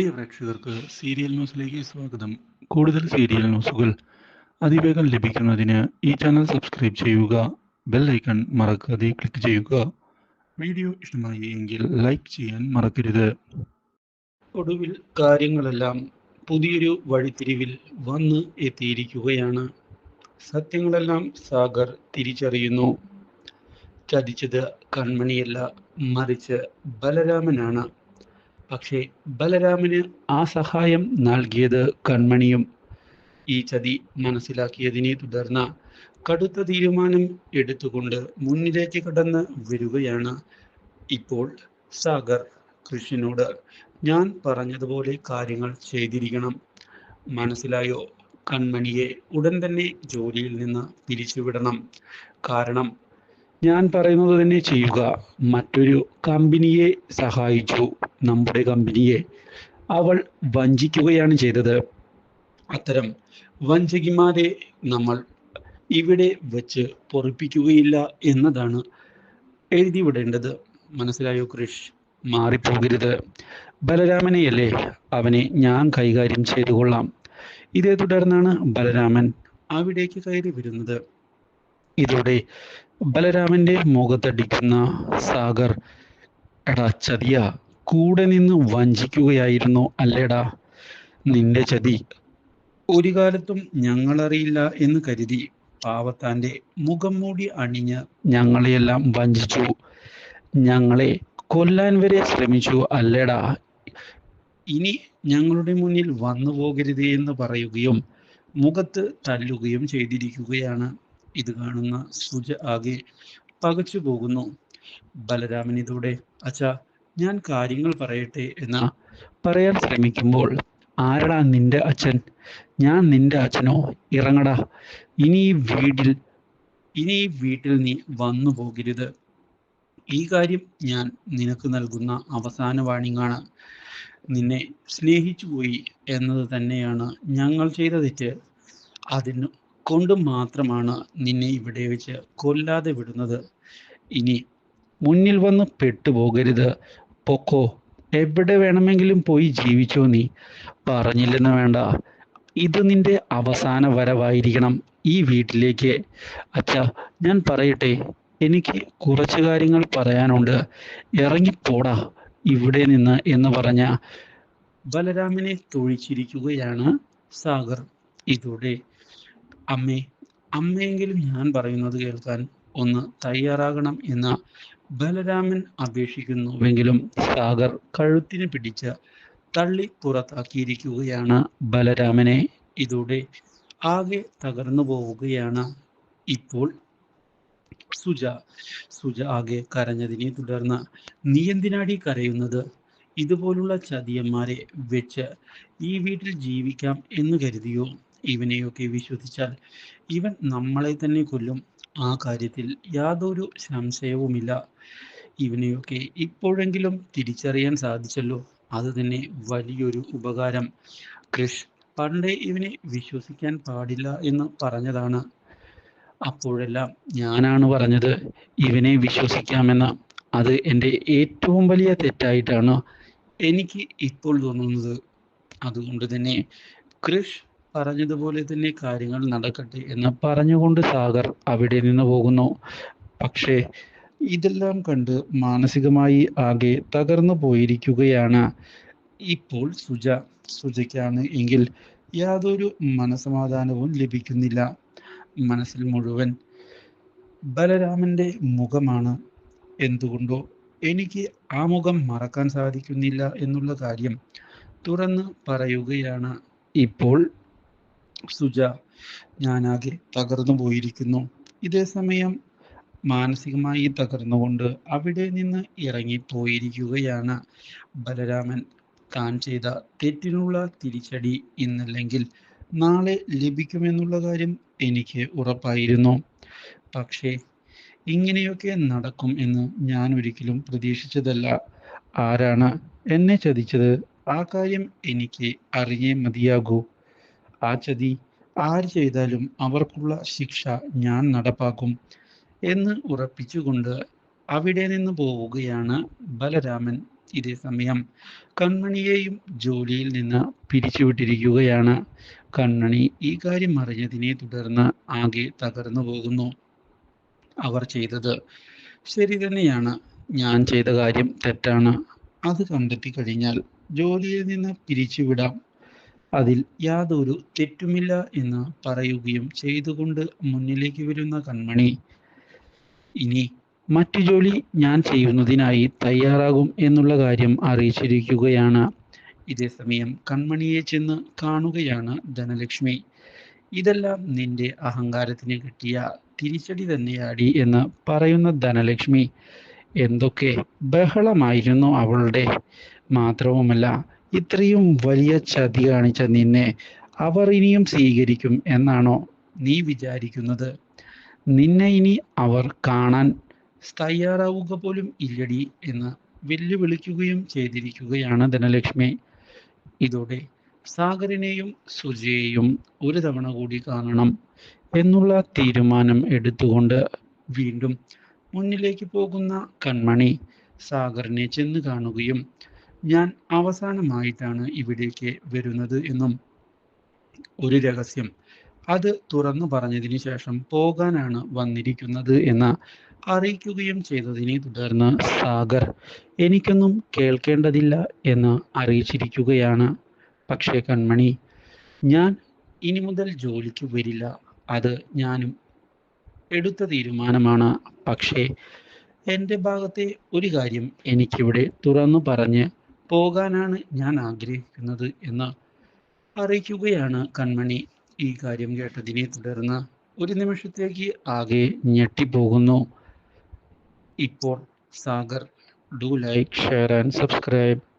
പ്രിയ പ്രേക്ഷകർക്ക് സീരിയൽ ന്യൂസിലേക്ക് സ്വാഗതം. കൂടുതൽ സീരിയൽ ന്യൂസുകൾ അതിവേഗം ലഭിക്കുന്നതിന് ഈ ചാനൽ സബ്സ്ക്രൈബ് ചെയ്യുക ബെൽ ഐക്കൺ മറക്കാതെ ക്ലിക്ക് ചെയ്യുക. വീഡിയോ ഇഷ്ടമായി എങ്കിൽ ലൈക്ക് ചെയ്യാൻ മറക്കരുത്. ഒടുവിൽ കാര്യങ്ങളെല്ലാം പുതിയൊരു വഴിത്തിരിവിൽ വന്ന് എത്തിയിരിക്കുകയാണ്. സത്യങ്ങളെല്ലാം സാഗർ തിരിച്ചറിയുന്നു. ചതിച്ചത് കൺമണിയല്ല മറിച്ച് ബലരാമനാണ്. പക്ഷേ ബലരാമന് ആ സഹായം നൽകിയത് കൺമണിയും. ഈ ചതി മനസ്സിലാക്കിയതിനെ തുടർന്ന് കടുത്ത തീരുമാനം എടുത്തുകൊണ്ട് മുന്നിലേക്ക് കടന്ന് വരികയാണ് ഇപ്പോൾ സാഗർ കൃഷ്ണനോട്. ഞാൻ പറഞ്ഞതുപോലെ കാര്യങ്ങൾ ചെയ്തിരിക്കണം. മനസ്സിലായോ? കൺമണിയെ ഉടൻ തന്നെ ജോലിയിൽ നിന്ന് പിരിച്ചുവിടണം. കാരണം ഞാൻ പറയുന്നത് തന്നെ ചെയ്യുക. മറ്റൊരു കമ്പനിയെ സഹായിച്ചു. നമ്മുടെ കമ്പനിയെ അവൾ വഞ്ചിക്കുകയാണ് ചെയ്തത്. അത്തരം വഞ്ചകിമാരെ നമ്മൾ ഇവിടെ വച്ച് പൊറിപ്പിക്കുകയില്ല എന്നതാണ് എഴുതി വിടേണ്ടത്. മനസ്സിലായോ കൃഷ്? മാറിപ്പോകരുത്. ബലരാമനെയല്ലേ അവനെ ഞാൻ കൈകാര്യം ചെയ്തു കൊള്ളാം. ഇതേ തുടർന്നാണ് ബലരാമൻ അവിടേക്ക് കയറി വരുന്നത്. ഇതോടെ ബലരാമന്റെ മുഖത്തടിക്കുന്ന സാഗർ എടാ ചതിയ കൂടെ നിന്ന് വഞ്ചിക്കുകയായിരുന്നു അല്ലേടാ? നിന്റെ ചതി. ഒരു കാലത്തും ഞങ്ങളറിയില്ല എന്ന് കരുതി പാവത്താന്റെ മുഖം മൂടി അണിഞ്ഞ് ഞങ്ങളെയെല്ലാം വഞ്ചിച്ചു. ഞങ്ങളെ കൊല്ലാൻ വരെ ശ്രമിച്ചു അല്ലേടാ? ഇനി ഞങ്ങളുടെ മുന്നിൽ വന്നു പോകരുത് എന്ന് പറയുകയും മുഖത്ത് തല്ലുകയും ചെയ്തിരിക്കുകയാണ്. ഇത് കാണുന്ന സുജ ആകെ പകച്ചു പോകുന്നു. ബലരാമൻ ഇതോടെ അച്ഛാ ഞാൻ കാര്യങ്ങൾ പറയട്ടെ എന്ന് പറയാൻ ശ്രമിക്കുമ്പോൾ ആരടാ നിന്റെ അച്ഛൻ? ഞാൻ നിന്റെ അച്ഛനോ? ഇറങ്ങടാ. ഇനി ഈ വീട്ടിൽ ഇനി വീട്ടിൽ നീ വന്നു പോകരുത്. ഈ കാര്യം ഞാൻ നിനക്ക് നൽകുന്ന അവസാന വാണിങ്ങാണ്. നിന്നെ സ്നേഹിച്ചു പോയി എന്നത് തന്നെയാണ് ഞങ്ങൾ ചെയ്ത തെറ്റ്. അതിന് കൊണ്ട് മാത്രമാണ് നിന്നെ ഇവിടെ വെച്ച് കൊല്ലാതെ വിടുന്നത്. ഇനി മുന്നിൽ വന്ന് പെട്ടുപോകരുത്. പൊക്കോ എവിടെ വേണമെങ്കിലും പോയി ജീവിച്ചോ നീ. പറഞ്ഞില്ലെന്ന് വേണ്ട. ഇത് നിന്റെ അവസാന വരവായിരിക്കണം ഈ വീട്ടിലേക്ക്. അച്ഛ ഞാൻ പറയട്ടെ എനിക്ക് കുറച്ച് കാര്യങ്ങൾ പറയാനുണ്ട്. ഇറങ്ങിപ്പോടാ ഇവിടെ നിന്ന് എന്ന് പറഞ്ഞ ബലരാമനെ തൊഴിച്ചിരിക്കുകയാണ് സാഗർ. ഇതോടെ. അമ്മേ അമ്മയെങ്കിലും ഞാൻ പറയുന്നത് കേൾക്കാൻ ഒന്ന് തയ്യാറാകണം എന്ന് ബലരാമൻ അപേക്ഷിക്കുന്നുവെങ്കിലും സാഗർ കഴുത്തിന് പിടിച്ച് തള്ളി പുറത്താക്കിയിരിക്കുകയാണ് ബലരാമനെ. ഇതോടെ ആകെ തകർന്നു പോവുകയാണ് ഇപ്പോൾ സുജ. സുജ ആകെ കരഞ്ഞതിനെ തുടർന്ന് നീ എന്തിനാടി കരയുന്നത്? ഇതുപോലുള്ള ചതിയന്മാരെ വെച്ച് ഈ വീട്ടിൽ ജീവിക്കാം എന്ന് കരുതിയോ? ഇവനെയൊക്കെ വിശ്വസിച്ചാൽ ഇവൻ നമ്മളെ തന്നെ കൊല്ലും. ആ കാര്യത്തിൽ യാതൊരു സംശയവുമില്ല. ഇവനെയൊക്കെ ഇപ്പോഴെങ്കിലും തിരിച്ചറിയാൻ സാധിച്ചല്ലോ. അത് തന്നെ വലിയൊരു ഉപകാരം. ക്രിഷ് പണ്ടേ ഇവനെ വിശ്വസിക്കാൻ പാടില്ല എന്ന് പറഞ്ഞതാണ്. അപ്പോഴെല്ലാം ഞാനാണ് പറഞ്ഞത് ഇവനെ വിശ്വസിക്കാമെന്ന്. അത് എന്റെ ഏറ്റവും വലിയ തെറ്റായിട്ടാണ് എനിക്ക് ഇപ്പോൾ തോന്നുന്നത്. അതുകൊണ്ട് തന്നെ കൃഷ് പറഞ്ഞതുപോലെ തന്നെ കാര്യങ്ങൾ നടക്കട്ടെ എന്ന് പറഞ്ഞുകൊണ്ട് സാഗർ അവിടെ നിന്ന് പോകുന്നു. പക്ഷേ ഇതെല്ലാം കണ്ട് മാനസികമായി ആകെ തകർന്നു പോയിരിക്കുകയാണ്. ഇപ്പോൾ സുജ സുജയ്ക്കാണ് എങ്കിൽ യാതൊരു മനസമാധാനവും ലഭിക്കുന്നില്ല. മനസ്സിൽ മുഴുവൻ ബലരാമന്റെ മുഖമാണ്. എന്തുകൊണ്ടോ എനിക്ക് ആ മുഖം മറക്കാൻ സാധിക്കുന്നില്ല എന്നുള്ള കാര്യം തുറന്ന് പറയുകയാണ്. ഇപ്പോൾ സുജ ഞാനാകെ തകർന്നു പോയിരിക്കുന്നു. ഇതേ സമയം മാനസികമായി തകർന്നുകൊണ്ട് അവിടെ നിന്ന് ഇറങ്ങിപ്പോയിരിക്കുകയാണ് ബലരാമൻ. താൻ ചെയ്ത തെറ്റിനുള്ള തിരിച്ചടി ഇന്നല്ലെങ്കിൽ നാളെ ലഭിക്കുമെന്നുള്ള കാര്യം എനിക്ക് ഉറപ്പായിരുന്നു. പക്ഷേ ഇങ്ങനെയൊക്കെ നടക്കും എന്ന് ഞാൻ ഒരിക്കലും പ്രതീക്ഷിച്ചതല്ല. ആരാണ് എന്നെ ചതിച്ചത്? ആ കാര്യം എനിക്ക് അറിയേ മതിയാകൂ. ആ ചതി ആര് ചെയ്താലും അവർക്കുള്ള ശിക്ഷ ഞാൻ നടപ്പാക്കും എന്ന് ഉറപ്പിച്ചുകൊണ്ട് അവിടെ നിന്ന് പോവുകയാണ് ബലരാമൻ ഇതേ സമയം. കണ്മണിയെയും ജോലിയിൽ നിന്ന് പിരിച്ചുവിട്ടിരിക്കുകയാണ്. കണ്മണി ഈ കാര്യം അറിഞ്ഞതിനെ തുടർന്ന് ആകെ തകർന്നു പോകുന്നു. അവർ ചെയ്തത് ശരി തന്നെയാണ്. ഞാൻ ചെയ്ത കാര്യം തെറ്റാണ്. അത് കണ്ടെത്തി കഴിഞ്ഞാൽ ജോലിയിൽ നിന്ന് പിരിച്ചുവിടാം. അതിൽ യാതൊരു തെറ്റുമില്ല എന്ന് പറയുകയും ചെയ്തുകൊണ്ട് മുന്നിലേക്ക് വരുന്ന കൺമണി ഇനി മറ്റു ജോലി ഞാൻ ചെയ്യുന്നതിനായി തയ്യാറാകും എന്നുള്ള കാര്യം അറിയിച്ചിരിക്കുകയാണ്. ഇതേസമയം കൺമണിയെ ചെന്ന് കാണുകയാണ് ധനലക്ഷ്മി. ഇതെല്ലാം നിന്റെ അഹങ്കാരത്തിന് കിട്ടിയ തിരിച്ചടി തന്നെയാടി എന്ന് പറയുന്ന ധനലക്ഷ്മി. എന്തൊക്കെ ബഹളമായിരുന്നു അവളുടെ. മാത്രവുമല്ല ഇത്രയും വലിയ ചതി കാണിച്ച നിന്നെ അവർ ഇനിയും സ്വീകരിക്കും എന്നാണോ നീ വിചാരിക്കുന്നത്? നിന്നെ ഇനി അവർ കാണാൻ തയ്യാറാവുക പോലും ഇല്ലടി എന്ന് വെല്ലുവിളിക്കുകയും ചെയ്തിരിക്കുകയാണ് ധനലക്ഷ്മി. ഇതോടെ സാഗറിനെയും സുജയെയും ഒരു തവണ കൂടി കാണണം എന്നുള്ള തീരുമാനം എടുത്തുകൊണ്ട് വീണ്ടും മുന്നിലേക്ക് പോകുന്ന കൺമണി സാഗറിനെ ചെന്ന് കാണുകയും ഞാൻ അവസാനമായിട്ടാണ് ഇവിടേക്ക് വരുന്നത് എന്നും ഒരു രഹസ്യം. അത് തുറന്നു പറഞ്ഞതിന് ശേഷം പോകാനാണ് വന്നിരിക്കുന്നത് എന്ന് അറിയിക്കുകയും ചെയ്തതിനെ തുടർന്ന് സാഗർ എനിക്കൊന്നും കേൾക്കേണ്ടതില്ല എന്ന് അറിയിച്ചിരിക്കുകയാണ്. പക്ഷേ കൺമണി ഞാൻ ഇനി മുതൽ ജോലിക്ക് വരില്ല. അത് ഞാനും എടുത്ത തീരുമാനമാണ്. പക്ഷേ എന്റെ ഭാഗത്തെ ഒരു കാര്യം എനിക്കിവിടെ തുറന്നു പറഞ്ഞ് പോകാനാണ് ഞാൻ ആഗ്രഹിക്കുന്നത് എന്ന് അറിയിക്കുകയാണ് കൺമണി. ഈ കാര്യം കേട്ടതിനെ തുടർന്ന് ഒരു നിമിഷത്തേക്ക് ആകെ ഞെട്ടിപ്പോകുന്നു. ഇപ്പോൾ Sagar do like share and subscribe.